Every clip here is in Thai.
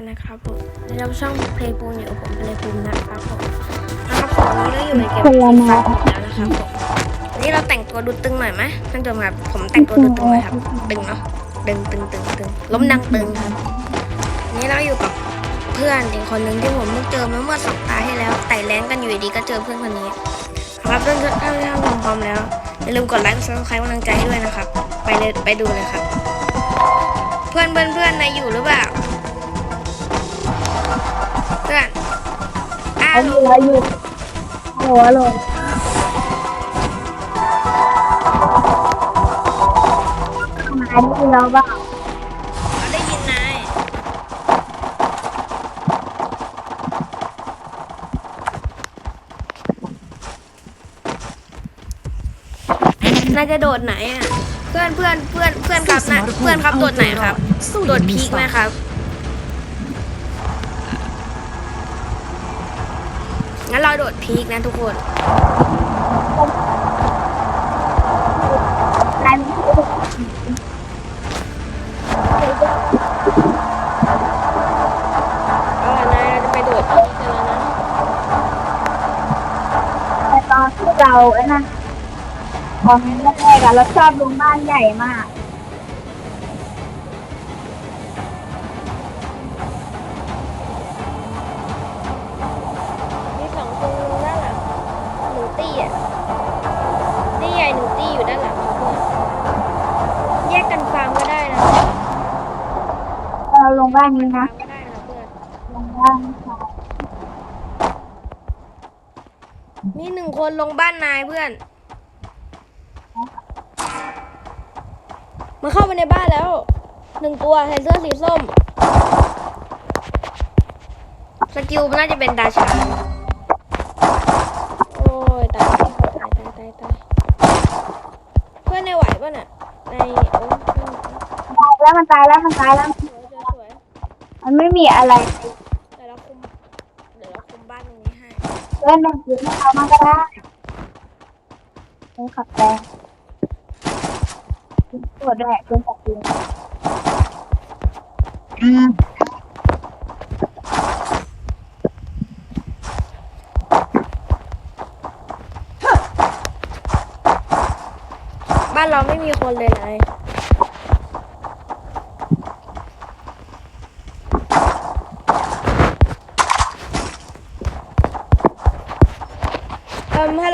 กันนะครับผมในรับช่องเพลย์ปูนอยู่กับผมเพลย์ปูนนะครับผมนะครับผมวันนี้เราอยู่ในเกมคนละฟีมาฟ่าแล้วนะครับผมวันนี้เราแต่งตัวดูตึงหน่อยไหมท่านผู้ชมครับผมแต่งตัวดูตึงหน่อยครับตึงเนาะตึงตึงตึงตึงล้มดังตึงครับวันนี้เราอยู่กับเพื่อนอีกคนหนึ่งที่ผมเพิ่งเจอมาเมื่อสองตาที่แล้วไต่แรงกันอยู่ดีๆก็เจอเพื่อนคนนี้ครับเพื่อนๆถ้าท่านผู้ชมพร้อมแล้วอย่าลืมกดไลค์กดซับสไครต์กำลังใจให้ด้วยนะครับ ไปเลยไปดูเลยครับ เพื่อนเพื่อนเพื่อนนายอยู่หรือเปล่า เอาวอยู่แล้อยู่หัวลงมาที่เราบ้างเราได้ยินนายนายจะโดดไหนอะ เพื่อนเพื่อนเพื่อนเพื่อนครับนะ เพื่อนครับโดดไหนครับ โดดพีคไหมครับ งั้นเราโดดพีคนะทุกคนนายมีเอาล่ะนายเราจะไปโดดพีคกันแล้วนะแต่ตอนที่เราไอ้นั่นตอนแรกๆอะเราชอบลงบ้านใหญ่มาก บ้านนี้ฟานะร์มก็ได้นะเพื่อนลงบ้านค่ะมีหนึ่งคนลงบ้านนายเพื่อนมาเข้าไปในบ้านแล้วหนึ่งตัวใส่เสื้อสีส้ม สกิลน่าจะเป็นดาชาโอ้ยตายตายตายตายตายตายเพื่อนในไหวป่ะน่ะในโอ้ยเพื่อนตายแล้วมันตายแล้วมันตายแล้ว สวยสวยสวย มันไม่มีอะไรเดี๋ยวเราคุมเดี๋ยวเราคุมบ้านตรงนี้ให้เล่นเป็นปืนให้เขามาก็ได้เล่นขับแรงปวดด้วยปืนขับปืนบ้านเราไม่มีคนเลยนายเลโ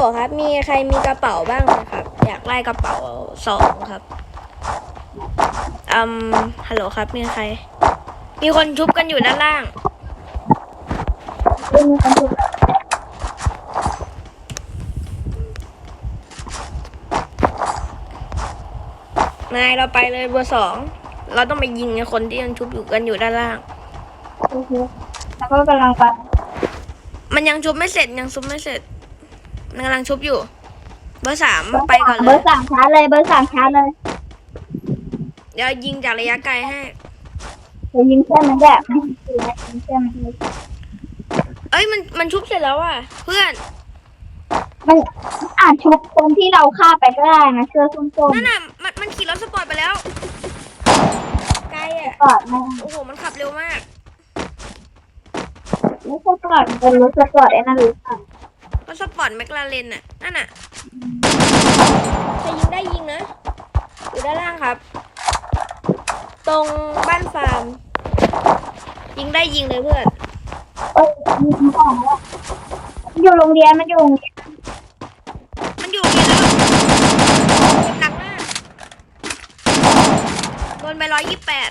หลครับ มีใครมีกระเป๋าบ้างไหมครับ อยากไล่กระเป๋าสองครับอืมฮัลโหลครับ มีใคร มีคนชุบกันอยู่ด้านล่างเล่นมีคนถูกนายเราไปเลยเบอร์สอง เราต้องไปยิงไอ้คนที่ยังชุบอยู่กันอยู่ด้านล่างแล้วก็กำลังไปมันยังชุบไม่เสร็จยังชุบไม่เสร็จ มันกำลังชุบอยู่ เบอร์สามไปก่อนเบเลอย ร์สามชาร์จเลยเบอร์สามชาร์จเลยเดี๋ยวยิงจากระยะไกลให้ เดี๋ยวยิงเส้นมันแดดยิงเส้นมันเลยเอ้ยมันมันชุบเสร็จแล้วอะ เพื่อน มันอ่านชุบคนที่เราฆ่าไปก็ได้นะเสื้อส้มนั่นน่ะมันมันขี่รถสปอร์ตไปแล้ว ไกลอะ ๆก่อนนะโอ้โห มันขับเร็วมาก ไม่ใช่ก่อนเป็นรถสปอร์ตไอ้นั่นหรือเปล่า รถสปอร์ตแมคลาเรนน่ะ นั่นน่ะใครยิงได้ยิงนะ อยู่ด้านล่างครับ ตรงบ้านฟาร์ม ยิงได้ยิงเลยเพื่อน เอ้ยมีมีของแล้วมันอยู่โรงเรียนมันอยู่โรงเรียนมันอยู่นี่แล้วเจ็บหนักมากโดนไปร้อยยี่แปด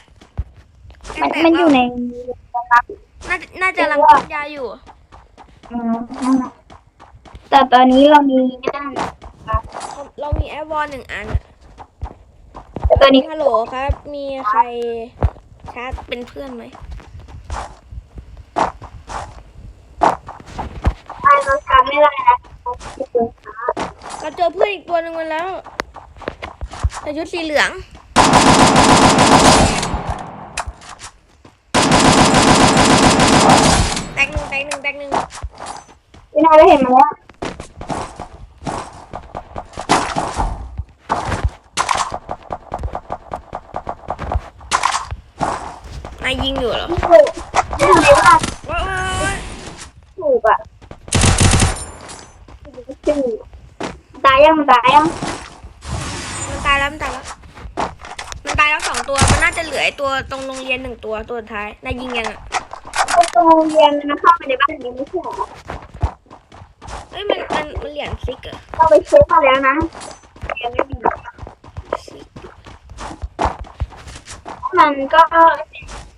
มันมันอยู่ในนะครับน่าจะน่าจะรังกินยาอยู่ อืมนั่นน่ะ แต่ตอนนี้เรามีนั่นเรามีแอร์วอลหนึ่งอันอะแต่ตอนนี้ฮัลโหลครับ มีใครชาร์จเป็นเพื่อนไหมเราทำไม่ได้นะเราเจอเพื่อนอีกตัวหนึ่งมาแล้วแต่ชุดสีเหลืองแตกหนึ่งแตกหนึ่งแตกหนึ่งพี่นายได้เห็นมาแล้วายยิงอยู่เหรอนี่คือทำไมว่าโอ๊ยโอ๊ยโอ๊ยถูกอะชื่อตายยังตายยังมันตายแล้วมันตายแล้วมันตายแล้วสองตัวมันน่าจะเหลือไอ้ตัวตรงโรงเรียนหนึ่งตัวตัวสุดท้ายนายยิงยังอะตรงโรงเรียนมันเข้าไปในบ้านนี้ไม่ใช่เหรอเอ้ยมันมันมันเหรียญซิกเหรอะเราไปเช็คมาแล้วนะยังไม่มีซิกมันก็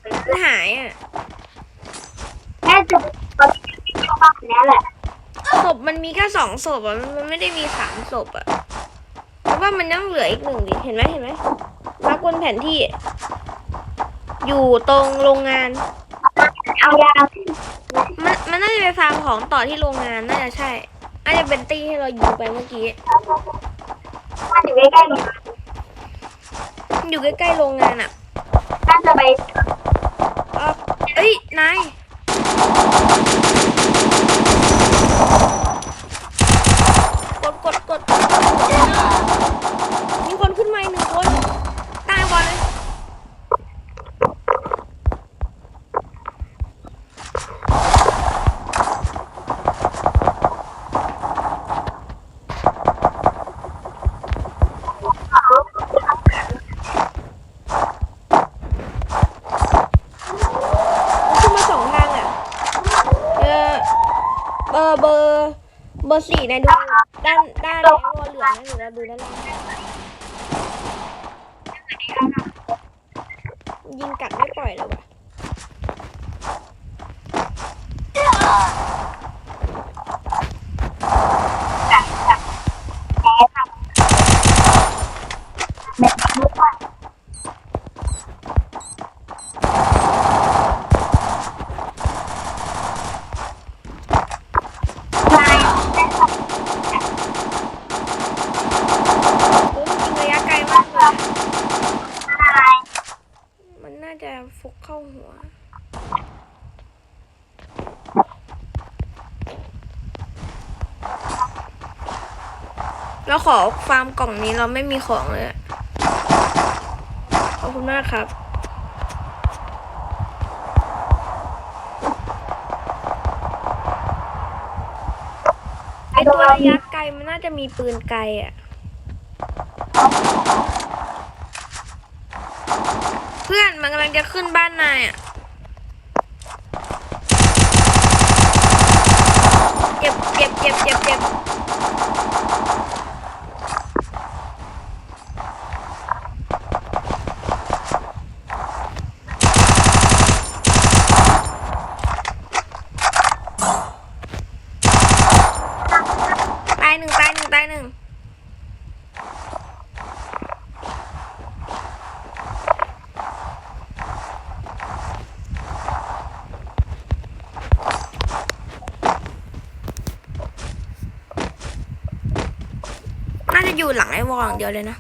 มันหายอะแค่จะตอนที่ที่เข้าบ้านนี้แหละศพมันมีแค่สองศพอะมันมันไม่ได้มีสามศพอะเพราะว่ามันยังเหลืออีกหนึ่งดิเห็นไหมเห็นไหมมาร์กบนแผนที่ อยู่ตรงโรงงาน เอายามันมันน่าจะไปฟาร์มของต่อที่โรงงานน่าจะใช่น่าจะเป็นตี้ให้เรายิงไปเมื่อกี้มันอยู่ใกล้ๆโรงงานอยู่ใกล้ๆโรงงานอะ น่าจะไปเอ่อ เอ้ย นาย กดกดกดมีคนขึ้นมาอีกหนึ่งคนตายบอลเลย ขึ้นมาสองทางอะ เออ เบอร์เบอร์เบอร์สี่นะดูด้านด้านไอ้วเหลืองนะหนูเราดูด้านล่างยิงกัดไม่ปล่อยเลยว่ะ แบบนี้ว่าลาย โอ้มันยิงระยะไกลมากเลย ลาย มันน่าจะ เข้าหัวแล้วขอฟาร์มกล่องนี้เราไม่มีของเลย ขอบคุณมากครับไอตัวระยะไกลมันน่าจะมีปืนไกลอะ พื่อนมันกำลังจะขึ้นบ้านนายอะเจ็บเจ็บเจ็บเจ็บเจ็บตายหนึ่งตายหนึ่งตายหนึ่ง น่าจะอยู่ หลังไอ้วอลอย่างเดียวเลยนะ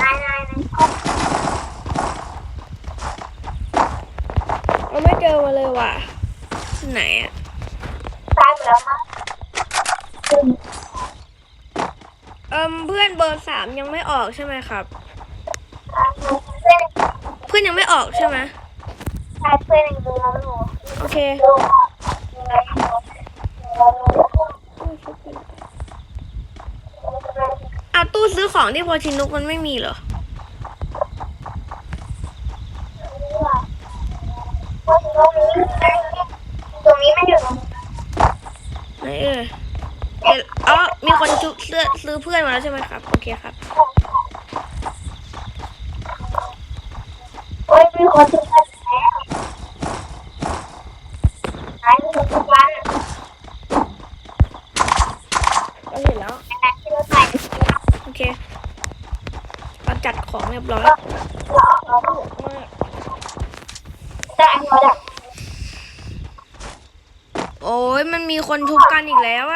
ลายลายใน เราไม่เจอมาเลยว่ะ ไหนอะ ตายหมดแล้วมั้ง เอิมเพื่อนเบอร์สามยังไม่ออกใช่ไหมครับ เพื่อนเพื่อนยังไม่ออกใช่ไหมชายเพื่อนยังดูน้องหนูโอเคดูเอาตู้ซื้อของที่โพชินุกมันไม่มีเหรอ มาเจอกันแล้วหายไปทุกวันได้ว ยัราโอเคเราจัดของเรียบร้อยมันแโอ้ยมันมีคนทุบกันอีกแล้ว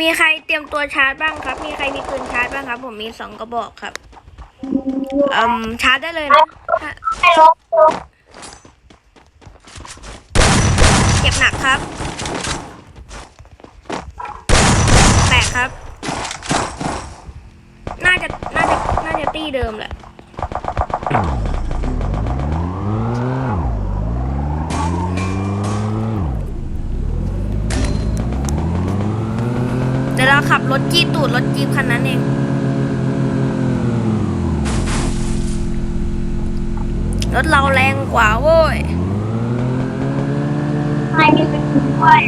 มีใครเตรียมตัวชาร์จบ้างครับ มีใครมีปืนชาร์จบ้างครับ ผมมีสองกระบอกครับอืมชาร์จได้เลยนะเจ็บหนักครับ แตกครับ น่าจะ น่าจะ น่าจะตีเดิมแหละ ขับรถจี้ตูดรถจี๊ปคันนั้นเอง รถเราแรงกว่าโว้ยให้มีสกินด้วย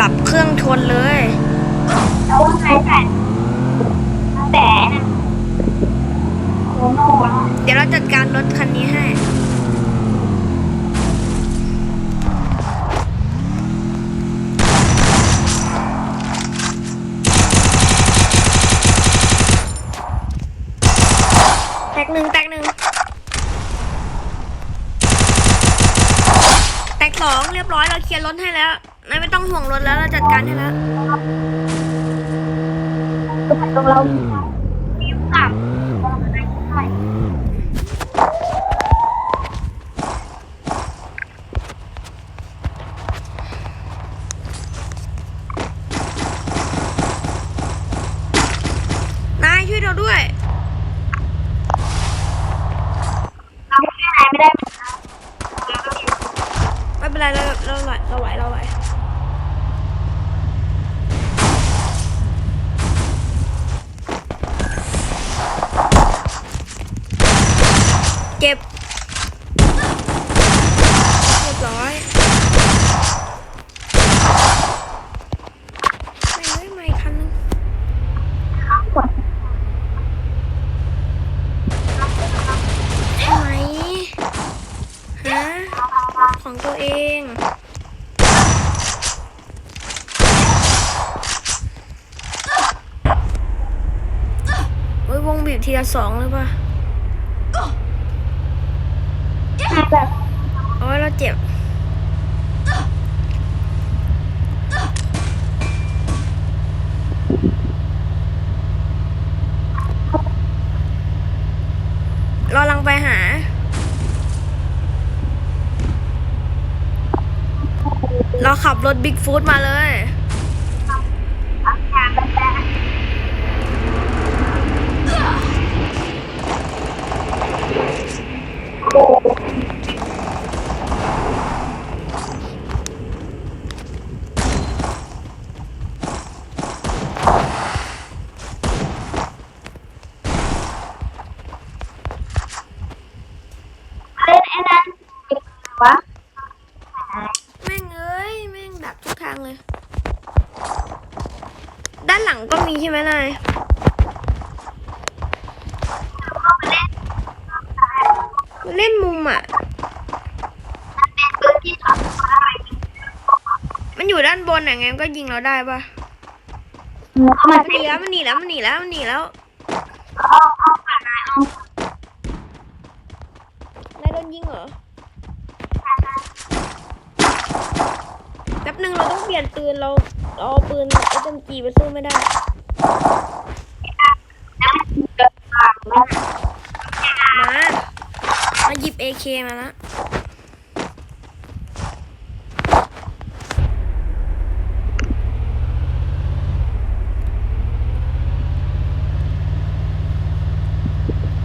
ดับเครื่องชนเลย แล้วว่าไงแต่แต่นะโอ้โหเดี๋ยวเราจัดการรถคันนี้ให้ กหนึ่งแตกหนึ่งแตกสองเรียบร้อยเราเคลียร์รถให้แล้วนายไม่ต้องห่วงรถแล้วเราจัดการให้แล้ว ตรงเรามีกับใช่ นายช่วยเราด้วย เราไม่ได้ไม่ได้เหมือนกัน ไม่เป็นไรเราเราไหวเราไหวเราไหวเจ็บเรียบร้อยไม่เฮ้ยไม่คันนึง กด ใช่ไหมฮะ ของตัวเอง โอ้ยวงบีบทีละสองเลยป่ะแบบโอ้ยเราเจ็บ เราลังไปหา เราขับรถบิ๊กฟูดมาเลยอาการแบบแบบ เล่นไอ้นั้นวะ แม่งเอ้ย แม่งดักทุกทางเลย ด้านหลังก็มีใช่ไหมนายเล่นมุมอะเป็นปืนที่ทำอะไรมันอยู่ด้านบนอะไงมันก็ยิงเราได้ปะเอามามันหนีแล้วมันหนีแล้วมันหนีแล้วมันหนีแล้ว เอาเอาผ่านนายเอา นายโดนยิงเหรอ แป๊บหนึ่งเราต้องเปลี่ยนปืนเราเราเอาปืน SMG ไปสู้ไม่ได้มามาหยิบ AK มาแล้ว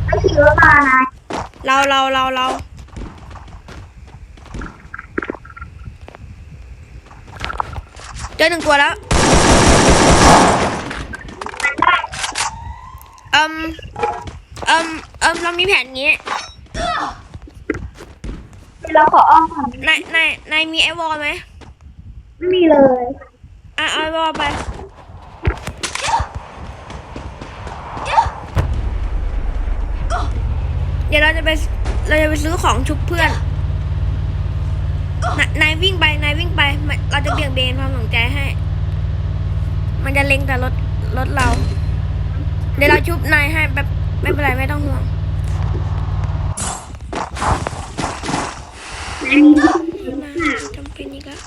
ไม่ขี่รถมานายเราเราเราเราเจอหนึ่งตัวแล้ว เอิมเอิมเอิมเรามีแผนงี้เราขออ้อมผ่านนายนายนายมีไอวอลไหมไม่มีเลยอะเอาไอวอลไปเดี๋ยวเราจะไปเราจะไปซื้อของชุบเพื่อนนนายวิ่งไปนายวิ่งไปมันเราจะเบี่ยงเบนความสนใจให้ มันจะเล็งแต่รถรถเรา เดี๋ยวเราชุบนายให้แบบไม่เป็นไรไม่ต้องห่วงมาจำเป็นอีกแล้ว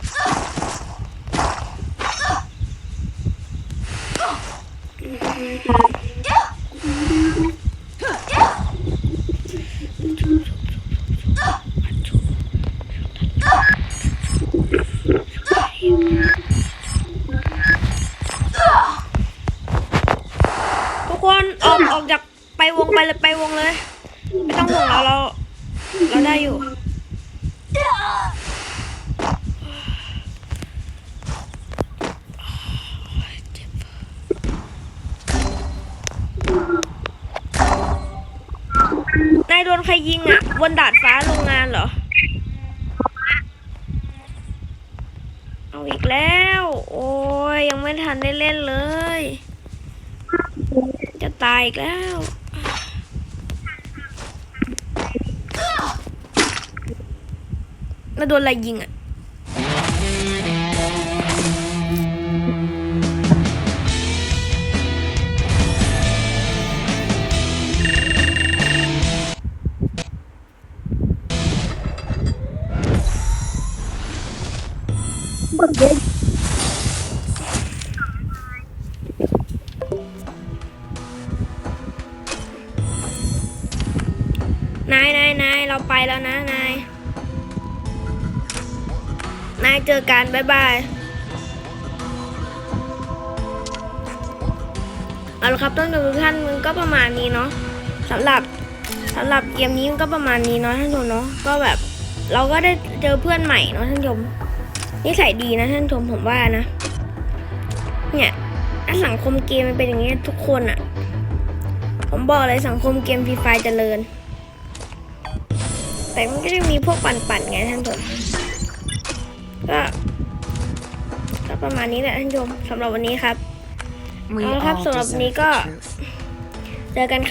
ทุกคนออกออกจากไปวงไปเลยไปวงเลย ไม่ต้องห่วงเราเรา เราได้อยู่ นายโดน ใครยิงอะ บนดาดฟ้าโรงงานเหรอ เอาอีกแล้ว โอ้ยยังไม่ทันได้เล่นเลย จะตายอีกแล้วแล้วโดนอะไรยิงอะ นายนายนายเราไปแล้วนะ นาย นายเจอกันบ๊ายบายเอาละครับท่านผู้ชมทุกท่านมันก็ประมาณนี้เนาะสำหรับสำหรับเกมนี้มันก็ประมาณนี้เนาะท่านผู้ชมเนาะก็แบบเราก็ได้เจอเพื่อนใหม่เนาะท่านผู้ชม นิสัยดีนะท่านผู้ชมผมว่านะ เนี่ยถ้าสังคมเกมมันเป็นอย่างนี้ยทุกคนอะผมบอกเลยสังคมเกมฟรีไฟเจริญ แต่มันก็จะมีพวกปั่นๆไงท่านผู้ชมก็ก็ประมาณนี้แหละท่านผู้ชมสำหรับวันนี้ครับ We I'll have all some of deserve Nika. the truth. เจอกันค่ะ